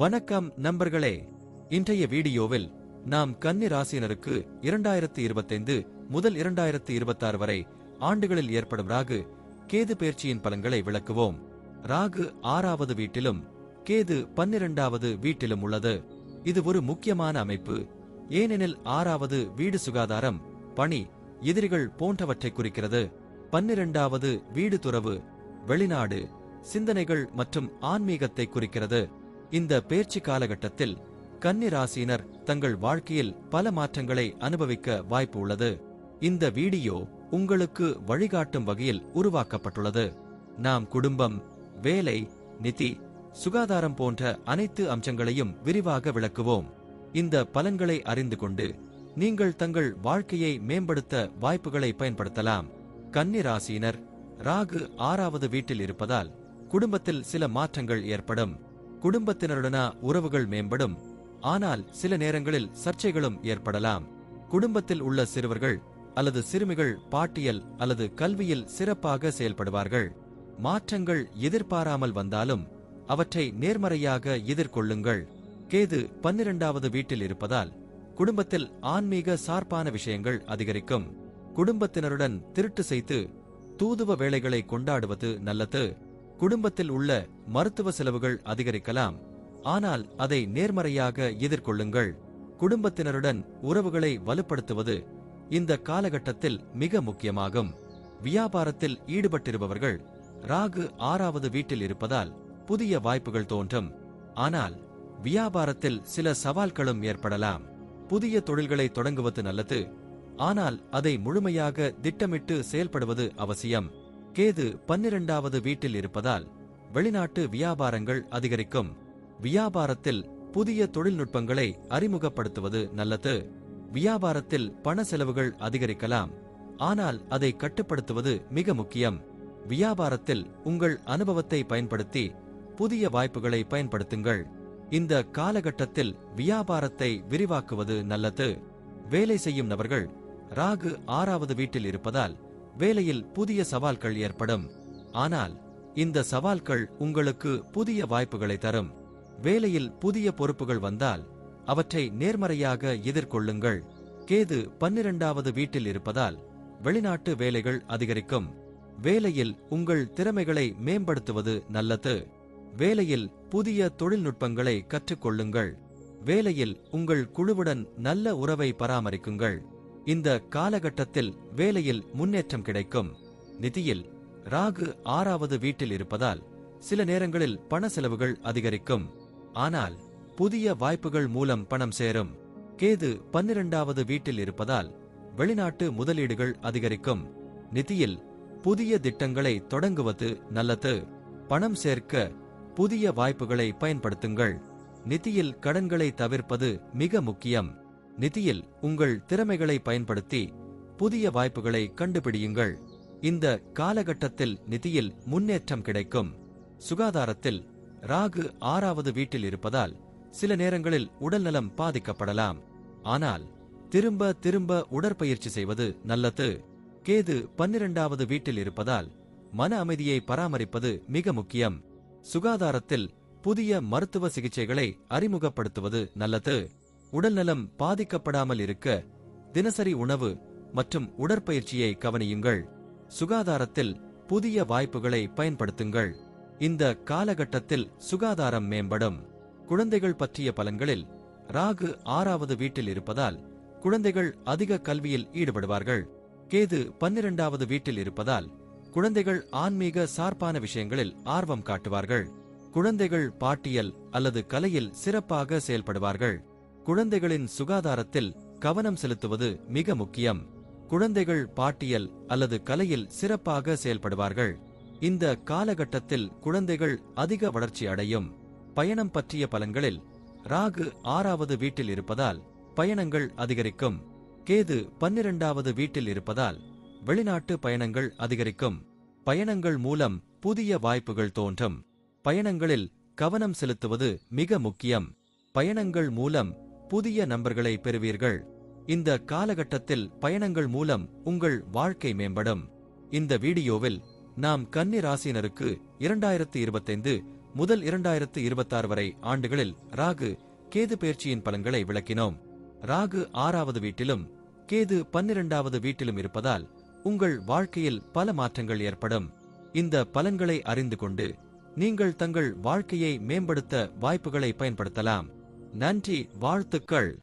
வணக்கம் நண்பர்களே. இன்றைய வீடியோவில் நாம் கன்னி ராசியினருக்கு இரண்டாயிரத்து இருபத்தைந்து முதல் இரண்டாயிரத்து இருபத்தாறு வரை ஆண்டுகளில் ஏற்படும் ராகு கேது பயிற்சியின் பலன்களை விளக்குவோம். ராகு ஆறாவது வீட்டிலும் கேது பன்னிரண்டாவது வீட்டிலும் உள்ளது. இது ஒரு முக்கியமான அமைப்பு. ஏனெனில் ஆறாவது வீடு சுகாதாரம் பணி எதிரிகள் போன்றவற்றை குறிக்கிறது. பன்னிரண்டாவது வீடு துறவு வெளிநாடு சிந்தனைகள் மற்றும் ஆன்மீகத்தை குறிக்கிறது. இந்த பேச்சு காலகட்டத்தில் கன்னி ராசியினர் தங்கள் வாழ்க்கையில் பல மாற்றங்களை அனுபவிக்க வாய்ப்பு உள்ளது. இந்த வீடியோ உங்களுக்கு வழிகாட்டும் வகையில் உருவாக்கப்பட்டுள்ளது. நாம் குடும்பம் வேலை நிதி சுகாதாரம் போன்ற அனைத்து அம்சங்களையும் விரிவாக விளக்குவோம். இந்த பலன்களை அறிந்து கொண்டு நீங்கள் தங்கள் வாழ்க்கையை மேம்படுத்த வாய்ப்புகளை பயன்படுத்தலாம். கன்னி ராசியினர் ராகு ஆறாவது வீட்டில் இருப்பதால் குடும்பத்தில் சில மாற்றங்கள் ஏற்படும். குடும்பத்தினருடனா உறவுகள் மேம்படும். ஆனால் சில நேரங்களில் சர்ச்சைகளும் ஏற்படலாம். குடும்பத்தில் உள்ள சிறுவர்கள் அல்லது சிறுமிகள் பாட்டியல் அல்லது கல்வியில் சிறப்பாக செயல்படுவார்கள். மாற்றங்கள் எதிர்பாராமல் வந்தாலும் அவற்றை நேர்மறையாக எதிர்கொள்ளுங்கள். கேது பன்னிரண்டாவது வீட்டில் இருப்பதால் குடும்பத்தில் ஆன்மீக சார்பான விஷயங்கள் அதிகரிக்கும். குடும்பத்தினருடன் திருட்டு செய்து தூதுவ வேலைகளை கொண்டாடுவது நல்லது. குடும்பத்தில் உள்ள மருத்துவ செலவுகள் அதிகரிக்கலாம். ஆனால் அதை நேர்மறையாக எதிர்கொள்ளுங்கள். குடும்பத்தினருடன் உறவுகளை வலுப்படுத்துவது இந்த காலகட்டத்தில் மிக முக்கியமாகும். வியாபாரத்தில் ஈடுபட்டிருப்பவர்கள் ராகு ஆறாவது வீட்டில் இருப்பதால் புதிய வாய்ப்புகள் தோன்றும். ஆனால் வியாபாரத்தில் சில சவால்களும் ஏற்படலாம். புதிய தொழில்களை தொடங்குவது நல்லது. ஆனால் அதை முழுமையாக திட்டமிட்டு செயல்படுவது அவசியம். கேது பன்னிரண்டாவது வீட்டில் இருப்பதால் வெளிநாட்டு வியாபாரங்கள் அதிகரிக்கும். வியாபாரத்தில் புதிய தொழில்நுட்பங்களை அறிமுகப்படுத்துவது நல்லது. வியாபாரத்தில் பண செலவுகள் அதிகரிக்கலாம். ஆனால் அதை கட்டுப்படுத்துவது மிக முக்கியம். வியாபாரத்தில் உங்கள் அனுபவத்தை பயன்படுத்தி புதிய வாய்ப்புகளை பயன்படுத்துங்கள். இந்த காலகட்டத்தில் வியாபாரத்தை விரிவாக்குவது நல்லது. வேலை செய்யும் நபர்கள் ராகு ஆறாவது வீட்டில் இருப்பதால் வேலையில் புதிய சவால்கள் ஏற்படும். ஆனால் இந்த சவால்கள் உங்களுக்கு புதிய வாய்ப்புகளை தரும். வேலையில் புதிய பொறுப்புகள் வந்தால் அவற்றை நேர்மறையாக எதிர்கொள்ளுங்கள். கேது பன்னிரண்டாவது வீட்டில் இருப்பதால் வெளிநாட்டு வேலைகள் அதிகரிக்கும். வேலையில் உங்கள் திறமைகளை மேம்படுத்துவது நல்லது. வேலையில் புதிய தொழில்நுட்பங்களை கற்றுக்கொள்ளுங்கள். வேலையில் உங்கள் குழுவுடன் நல்ல உறவை பராமரிக்குங்கள். இந்த காலகட்டத்தில் வேலையில் முன்னேற்றம் கிடைக்கும். நிதியில் ராகு ஆறாவது வீட்டில் இருப்பதால் சில நேரங்களில் பண செலவுகள் அதிகரிக்கும். ஆனால் புதிய வாய்ப்புகள் மூலம் பணம் சேரும். கேது பன்னிரண்டாவது வீட்டில் இருப்பதால் வெளிநாட்டு முதலீடுகள் அதிகரிக்கும். நிதியில் புதிய திட்டங்களை தொடங்குவது நல்லது. பணம் சேர்க்க புதிய வாய்ப்புகளை பயன்படுத்துங்கள். நிதியில் கடன்களை தவிர்ப்பது மிக முக்கியம். நிதியில் உங்கள் திறமைகளை பயன்படுத்தி புதிய வாய்ப்புகளை கண்டுபிடியுங்கள். இந்த காலகட்டத்தில் நிதியில் முன்னேற்றம் கிடைக்கும். சுகாதாரத்தில் ராகு ஆறாவது வீட்டில் இருப்பதால் சில நேரங்களில் உடல்நலம் பாதிக்கப்படலாம். ஆனால் திரும்ப திரும்ப உடற்பயிற்சி செய்வது நல்லது. கேது பன்னிரண்டாவது வீட்டில் இருப்பதால் மன அமைதியை பராமரிப்பது மிக முக்கியம். சுகாதாரத்தில் புதிய மருத்துவ சிகிச்சைகளை அறிமுகப்படுத்துவது நல்லது. உடல்நலம் பாதிக்கப்படாமல் இருக்க தினசரி உணவு மற்றும் உடற்பயிற்சியை கவனியுங்கள். சுகாதாரத்தில் புதிய வாய்ப்புகளை பயன்படுத்துங்கள். இந்த காலகட்டத்தில் சுகாதாரம் மேம்படும். குழந்தைகள் பற்றிய பலன்களில் ராகு ஆறாவது வீட்டில் இருப்பதால் குழந்தைகள் அதிக கல்வியில் ஈடுபடுவார்கள். கேது பன்னிரண்டாவது வீட்டில் இருப்பதால் குழந்தைகள் ஆன்மீக சார்பான விஷயங்களில் ஆர்வம் காட்டுவார்கள். குழந்தைகள் பாட்டியல் அல்லது கலையில் சிறப்பாக செயல்படுவார்கள். குழந்தைகளின் சுகாதாரத்தில் கவனம் செலுத்துவது மிக முக்கியம். குழந்தைகள் பாட்டியல் அல்லது கலையில் சிறப்பாக செயல்படுவார்கள். இந்த காலகட்டத்தில் குழந்தைகள் அதிக வளர்ச்சி அடையும். பயணம் பற்றிய பலன்களில் ராகு ஆறாவது வீட்டில் இருப்பதால் பயணங்கள் அதிகரிக்கும். கேது பன்னிரண்டாவது வீட்டில் இருப்பதால் வெளிநாட்டு பயணங்கள் அதிகரிக்கும். பயணங்கள் மூலம் புதிய வாய்ப்புகள் தோன்றும். பயணங்களில் கவனம் செலுத்துவது மிக முக்கியம். பயணங்கள் மூலம் புதிய நண்பர்களை பெறுவீர்கள். இந்த காலகட்டத்தில் பயணங்கள் மூலம் உங்கள் வாழ்க்கை மேம்படும். இந்த வீடியோவில் நாம் கன்னி ராசினருக்கு இரண்டாயிரத்து இருபத்தைந்து முதல் இரண்டாயிரத்து இருபத்தாறு வரை ஆண்டுகளில் ராகு கேது பெயர்ச்சியின் பலன்களை விளக்கினோம். ராகு ஆறாவது வீட்டிலும் கேது பன்னிரண்டாவது வீட்டிலும் இருப்பதால் உங்கள் வாழ்க்கையில் பல மாற்றங்கள் ஏற்படும். இந்த பலன்களை அறிந்து கொண்டு நீங்கள் தங்கள் வாழ்க்கையை மேம்படுத்த வாய்ப்புகளை பயன்படுத்தலாம். நன்றி வாழ்த்துக்கள்.